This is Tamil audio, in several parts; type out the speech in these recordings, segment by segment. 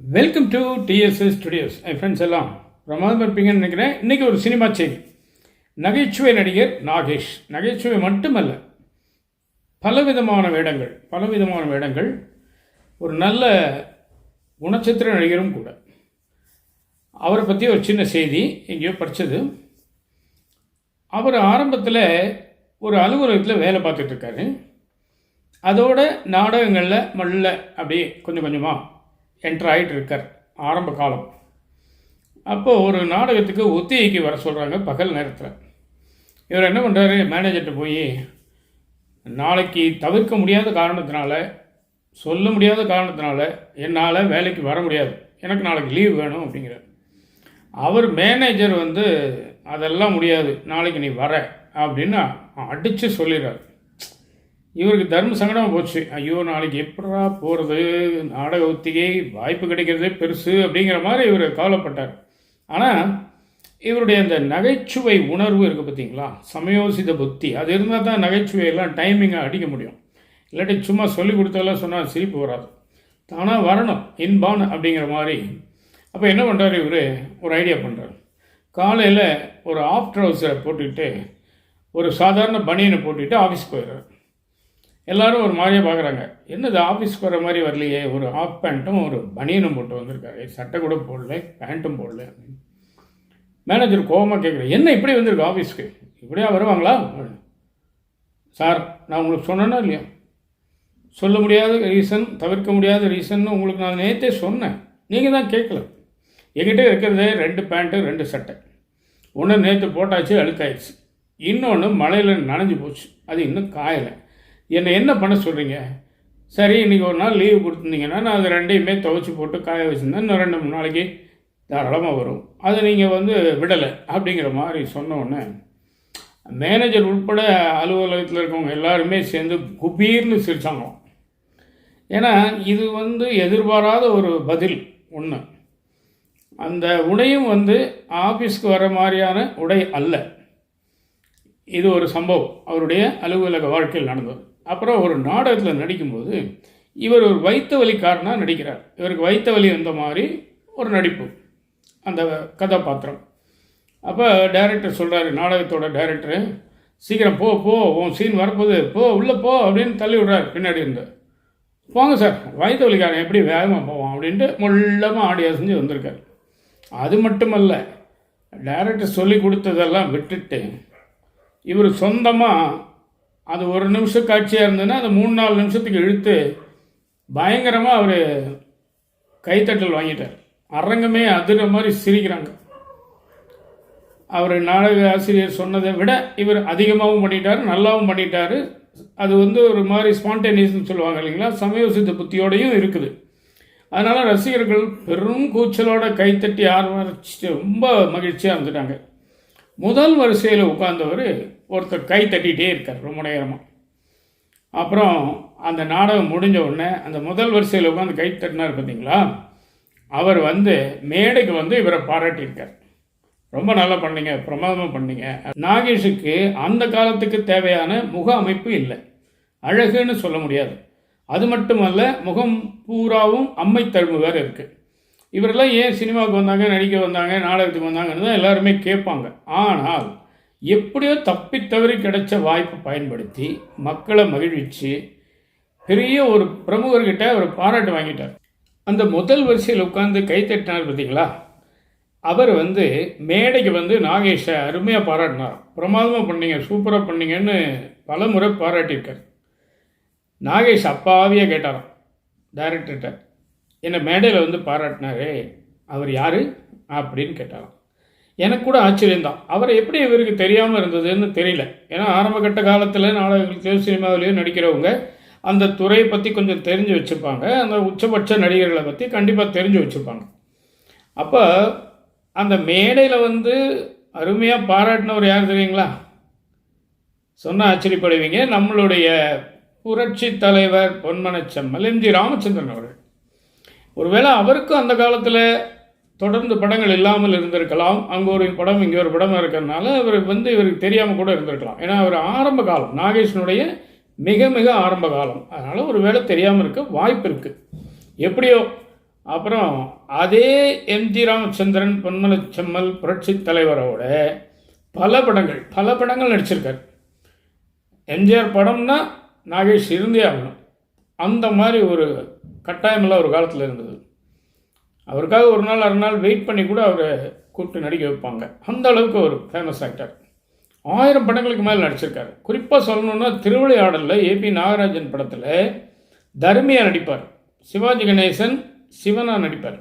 வெல்கம் டு டிஎஸ்எஸ் ஸ்டுடியோஸ் என் ஃப்ரெண்ட்ஸ் எல்லாம் பிரமாதம் இருப்பீங்கன்னு நினைக்கிறேன். இன்றைக்கி ஒரு சினிமா செய்தி. நகைச்சுவை நடிகர் நாகேஷ். நகைச்சுவை மட்டுமல்ல பலவிதமான வேடங்கள் பலவிதமான வேடங்கள் ஒரு நல்ல குணச்சித்திர நடிகரும் கூட. அவரை பற்றி ஒரு சின்ன செய்தி எங்கேயோ படித்தது அவர் ஆரம்பத்தில் ஒரு அலுவலகத்தில் வேலை பார்த்துட்டு இருக்காரு. அதோட நாடகங்களில் மல்ல அப்படியே கொஞ்சம் கொஞ்சமாக என்ட்ரு ஆகிட்டு இருக்கார் ஆரம்ப காலம். அப்போது ஒரு நாடகத்துக்கு ஒத்திகைக்கு வர சொல்கிறாங்க பகல் நேரத்தில். இவர் என்ன பண்ணுறாரு மேனேஜர்கிட்ட போய் நாளைக்கு தவிர்க்க முடியாத காரணத்தினால சொல்ல முடியாத காரணத்தினால என்னால் வேலைக்கு வர முடியாது. எனக்கு நாளைக்கு லீவ் வேணும் அப்படிங்கிறார். அவர் மேனேஜர் வந்து அதெல்லாம் முடியாது. நாளைக்கு நீ வர அப்படின்னு அடித்து சொல்லிடுறாரு. இவருக்கு தர்ம சங்கடம் போச்சு. ஐயோ நாளைக்கு எப்படா போகிறது நாடக ஒத்திகை வாய்ப்பு கிடைக்கிறதே பெருசு அப்படிங்கிற மாதிரி இவர் கவலைப்பட்டார். ஆனால் இவருடைய அந்த நகைச்சுவை உணர்வு இருக்குது பார்த்தீங்களா? சமயோசித புத்தி. அது இருந்தால் தான் நகைச்சுவையெல்லாம் டைமிங்காக அடிக்க முடியும். இல்லாட்டி சும்மா சொல்லி கொடுத்தாலாம் சொன்னால் சிரிப்பு வராது. தானாக வரணும். இன்பான் அப்படிங்கிற மாதிரி. அப்போ என்ன பண்ணுறாரு இவர்? ஒரு ஐடியா பண்ணுறாரு காலையில் ஒரு ஆஃப் ட்ரௌசரை போட்டுக்கிட்டு ஒரு சாதாரண பனியனை போட்டுக்கிட்டு ஆஃபீஸ் போயிடுறாரு. எல்லாரும் ஒரு மாதிரியே பார்க்குறாங்க என்னது ஆஃபீஸ்க்கு வர மாதிரி வரலையே? ஒரு ஆஃப் பேண்ட்டும் ஒரு பனியனும் போட்டு வந்திருக்காரு சட்டை கூட போடல பேண்ட்டும் போடல அப்படின்னு. மேனேஜர் கோபமாக கேட்குறேன் என்ன இப்படி வந்திருக்கு ஆஃபீஸ்க்கு இப்படியா வருவாங்களா? சார் நான் உங்களுக்கு சொன்னேன்னா இல்லையா? சொல்ல முடியாத ரீசன் தவிர்க்க முடியாத ரீசன் உங்களுக்கு நான் நேற்றே சொன்னேன். நீங்கள் தான் கேட்கல எங்கிட்ட இருக்கிறதே ரெண்டு பேண்ட்டு ரெண்டு சட்டை. ஒன்று நேற்று போட்டாச்சு அழுக்காயிடுச்சு. இன்னொன்று மழையில் நனைஞ்சு போச்சு. அது இன்னும் காயலை. என்னை என்ன பண்ண சொல்கிறீங்க சரி இன்றைக்கி ஒரு நாள் லீவு கொடுத்துருந்தீங்கன்னா நான் அது ரெண்டையுமே துவைச்சி போட்டு காய வச்சுருந்தேன். இன்னும் ரெண்டு மூணு நாளைக்கு தாராளமாக வரும். அது நீங்கள் வந்து விடலை அப்படிங்கிற மாதிரி சொன்னோடனே மேனேஜர் உட்பட அலுவலகத்தில் இருக்கவங்க எல்லாருமே சேர்ந்து குபீர்னு சிரிச்சாங்க. ஏன்னா இது வந்து எதிர்பாராத ஒரு பதில் ஒன்று அந்த உடையும் வந்து ஆஃபீஸ்க்கு வர மாதிரியான உடை அல்ல. இது ஒரு சம்பவம். அவருடைய அலுவலக வாழ்க்கையில் நடந்தது. அப்புறம் ஒரு நாடகத்தில் நடிக்கும்போது இவர் ஒரு வைத்த வலிக்காரனாக நடிக்கிறார். இவருக்கு வைத்த வலி வந்த மாதிரி ஒரு நடிப்பு. அந்த கதாபாத்திரம். அப்போ டைரக்டர் சொல்கிறாரு நாடகத்தோட டைரக்டரு சீக்கிரம் போ போ உன் சீன் வரப்போகுது. போ உள்ளே போ அப்படின்னு தள்ளி விடுறாரு. பின்னாடி இருந்து போங்க சார் வயிற்று வலிக்காரன் எப்படி வேகமாக போவான்? அப்படின்ட்டு முள்ளமாக ஆடியோ செஞ்சு வந்திருக்காரு. அது மட்டுமல்ல டைரக்டர் சொல்லி கொடுத்ததெல்லாம் விட்டுட்டு இவர் சொந்தமாக அது ஒரு நிமிஷம் காட்சியாக இருந்ததுன்னா அது மூணு நாலு நிமிஷத்துக்கு இழுத்து பயங்கரமாக அவர் கைத்தட்டல் வாங்கிட்டார். அரங்கமே அதிர மாதிரி சிரிக்கிறாங்க. அவர் நாடக ஆசிரியர் சொன்னதை விட இவர் அதிகமாகவும் பண்ணிட்டார் நல்லாவும் பண்ணிட்டார். அது வந்து ஒரு மாதிரி ஸ்பான்டேனியஸ்னு சொல்லுவாங்க இல்லைங்களா? சமயோசித்த புத்தியோடையும் இருக்குது. அதனால் ரசிகர்கள் பெரும் கூச்சலோட கைத்தட்டி ஆர்வரிச்சு ரொம்ப மகிழ்ச்சியாக இருந்துட்டாங்க. முதல் வரிசையில் உட்கார்ந்தவர் ஒருத்தர் கை தட்டிகிட்டே இருக்கார் ரொம்ப நேரமாக அப்புறம் அந்த நாடகம் முடிஞ்ச உடனே அந்த முதல் வரிசையில் உட்காந்து கை தட்டினார் பார்த்தீங்களா அவர் வந்து மேடைக்கு வந்து இவரை பாராட்டியிருக்கார். ரொம்ப நல்லா பண்ணீங்க பிரமாதமாக பண்ணீங்க. நாகேஷுக்கு அந்த காலத்துக்கு தேவையான முக அமைப்பு இல்லை. அழகுன்னு சொல்ல முடியாது. அது மட்டுமல்ல முகம் பூராவும் அம்மை தழும்பு வேறு இருக்குது இவரெல்லாம் ஏன் சினிமாவுக்கு வந்தாங்க நடிக்க வந்தாங்க நாடகத்துக்கு வந்தாங்கன்னு தான் எல்லாருமே கேட்பாங்க. ஆனால் எப்படியோ தப்பி தவறி கிடைச்ச வாய்ப்பை பயன்படுத்தி மக்களை மகிழ்விச்சு பெரிய ஒரு பிரமுகர்கிட்ட ஒரு பாராட்டு வாங்கிட்டார். அந்த முதல் வரிசையில் உட்காந்து கை தட்டினார் பார்த்தீங்களா? அவர் வந்து மேடைக்கு வந்து நாகேஷை அருமையாக பாராட்டினார். பிரமாதமாக பண்ணீங்க சூப்பராக பண்ணீங்கன்னு பல முறை பாராட்டியிருக்கார். நாகேஷ் அப்பாவியாக கேட்டாராம் டைரக்டர்கிட்ட என்னை மேடையில் வந்து பாராட்டினாரே அவர் யார் அப்படின்னு கேட்டாராம். எனக்கு கூட ஆச்சரியம்தான். அவரை எப்படி இவருக்கு தெரியாமல் இருந்ததுன்னு தெரியல. ஏன்னா ஆரம்பகட்ட காலத்தில் நாடகத்திலையோ சினிமாவிலையோ நடிக்கிறவங்க அந்த துறையை பற்றி கொஞ்சம் தெரிஞ்சு வச்சுருப்பாங்க. அந்த உச்சபட்ச நடிகர்களை பற்றி கண்டிப்பாக தெரிஞ்சு வச்சுருப்பாங்க. அப்போ அந்த மேடையில் வந்து அருமையாக பாராட்டினவர் யார் தெரியுங்களா? சொன்னால் ஆச்சரியப்படுவீங்க. நம்மளுடைய புரட்சி தலைவர் பொன்மனச்செம்மல் எம்ஜி ராமச்சந்திரன் அவர்கள். ஒருவேளை அவருக்கும் அந்த காலத்தில் தொடர்ந்து படங்கள் இல்லாமல் இருந்திருக்கலாம். அங்கே ஒரு படம் இங்கே ஒரு படம் இருக்கிறதுனால அவர் வந்து இவருக்கு தெரியாமல் கூட இருந்திருக்கலாம். ஏன்னா அவர் ஆரம்ப காலம் நாகேஷனுடைய மிக மிக ஆரம்ப காலம். அதனால் ஒரு வேளை தெரியாமல் இருக்க வாய்ப்பு இருக்குது எப்படியோ அப்புறம் அதே எம்ஜி ராமச்சந்திரன் பொன்மலை செம்மல் புரட்சி தலைவரோட பல படங்கள் பல படங்கள் நடிச்சிருக்காரு. எம்ஜிஆர் படம்னா நாகேஷ் இருந்தே ஆகணும். அந்த மாதிரி ஒரு கட்டாயமெல்லாம் ஒரு காலத்தில் இருந்தது. அவருக்காக ஒரு நாள் அரை நாள் வெயிட் பண்ணி கூட அவரை கூப்பிட்டு நடிக்க வைப்பாங்க. அந்த அளவுக்கு ஒரு ஃபேமஸ் ஆக்டர் ஆயிரம் படங்களுக்கு மேலே நடிச்சிருக்காரு. குறிப்பாக சொல்லணுன்னா திருவிளையாடலில் ஏபி நாகராஜன் படத்தில் தர்மியாக நடிப்பார். சிவாஜி கணேசன் சிவனாக நடிப்பார்.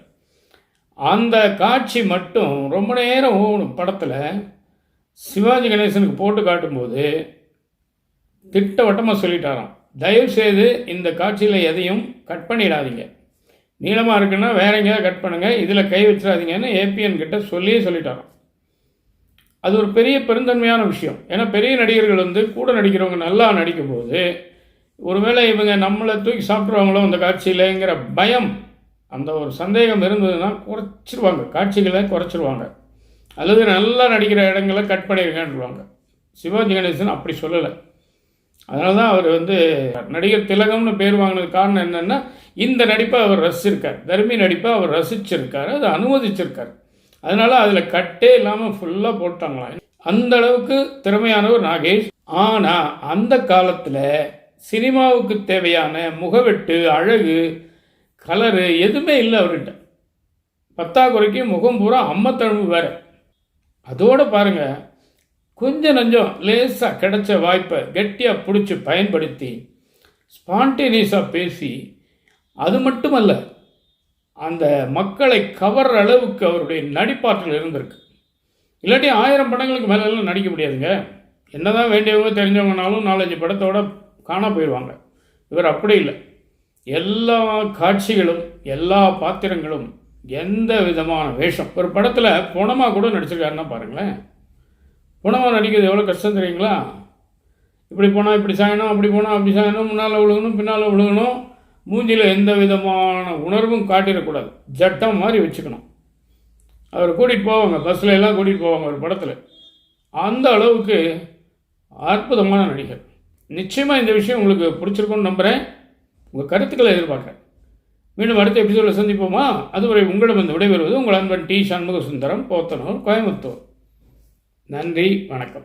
அந்த காட்சி மட்டும் ரொம்ப நேரம் ஓகணும் படத்தில் சிவாஜி கணேசனுக்கு போட்டு காட்டும்போது திட்டவட்டமாக சொல்லிட்டாராம். தயவுசெய்து இந்த காட்சியில் எதையும் கட் பண்ணிடாதீங்க. நீளமாக இருக்குன்னா வேற எங்கேயாவது கட் பண்ணுங்கள் இதில் கை வச்சிடாதீங்கன்னு ஏபிஎன் கிட்ட சொல்லியே சொல்லிட்டாராம். அது ஒரு பெரிய பெருந்தன்மையான விஷயம். ஏன்னா பெரிய நடிகர்கள் வந்து கூட நடிக்கிறவங்க நல்லா நடிக்கும்போது ஒருவேளை இவங்க நம்மளை தூக்கி சாப்பிட்ருவாங்களோ அந்த காட்சியிலங்கிற பயம் அந்த ஒரு சந்தேகம் இருந்ததுன்னா குறைச்சிருவாங்க. காட்சிகளை குறைச்சிருவாங்க. அல்லது நல்லா நடிக்கிற இடங்களை கட் பண்ணிருக்கேன்றாங்க சிவாஜி கணேசன் அப்படி சொல்லலை. அதனால தான் அவர் வந்து நடிகர் திலகம்னு பேர் வாங்கினது காரணம் என்னென்னா இந்த நடிப்பை அவர் ரசிச்சிருக்கார். தர்மி நடிப்பை அவர் ரசிச்சிருக்காரு. அதை அனுமதிச்சிருக்கார். அதனால் அதில் கட்டே இல்லாமல் ஃபுல்லாக போட்டாங்களாம். அந்த அளவுக்கு திறமையானவர் நாகேஷ். ஆனால் அந்த காலத்தில் சினிமாவுக்கு தேவையான முகவெட்டு அழகு கலரு எதுவுமே இல்லை அவர்கிட்ட. பத்தாக்குறைக்கு முகம் பூரா அம்மத்தழும்பு வேறு. அதோட பாருங்கள் கொஞ்சம் நஞ்சம் லேசாக கிடைச்ச வாய்ப்பை கெட்டியாக பிடிச்சி பயன்படுத்தி ஸ்பான்டேனியஸாக பேசி அது மட்டுமல்ல அந்த மக்களை கவர்ற அளவுக்கு அவருடைய நடிப்பாற்றல் இருந்திருக்கு. இல்லாட்டி ஆயிரம் படங்களுக்கு மேலெல்லாம் நடிக்க முடியாதுங்க. என்னதான் வேண்டியவங்க தெரிஞ்சவங்கனாலும் நாலஞ்சு படத்தோட காணா போயிடுவாங்க. இவர் அப்படி இல்லை. எல்லா காட்சிகளும் எல்லா பாத்திரங்களும் எந்த விதமான வேஷம்? ஒரு படத்தில் புணமாக கூட நடிச்சிருக்காருன்னா பாருங்களேன். உணவாக நடிக்கிறது எவ்வளோ கஷ்டம் தெரியுங்களா? இப்படி போனால் இப்படி சாயணும் அப்படி போனால் அப்படி சாயணும் முன்னால் விழுகணும் பின்னால் விழுகணும். மூஞ்சியில் எந்த விதமான உணர்வும் காட்டிடக்கூடாது. ஜட்டம் மாதிரி வச்சுக்கணும். அவர் கூட்டிகிட்டு போவாங்க பஸ்ஸில் எல்லாம் கூட்டிகிட்டு போவாங்க ஒரு படத்தில். அந்த அளவுக்கு அற்புதமான நடிகர். நிச்சயமாக இந்த விஷயம் உங்களுக்கு பிடிச்சிருக்கும்னு நம்புகிறேன் உங்கள் கருத்துக்களை எதிர்பார்க்குறேன். மீண்டும் அடுத்த எபிசோடில் சந்திப்போமா? அதுவரை உங்களிடம் வந்து விடைபெறுவது உங்கள் அன்பன் டி. சண்முக சுந்தரம் போத்தனூர் கோயம்புத்தூர். நன்றி வணக்கம்.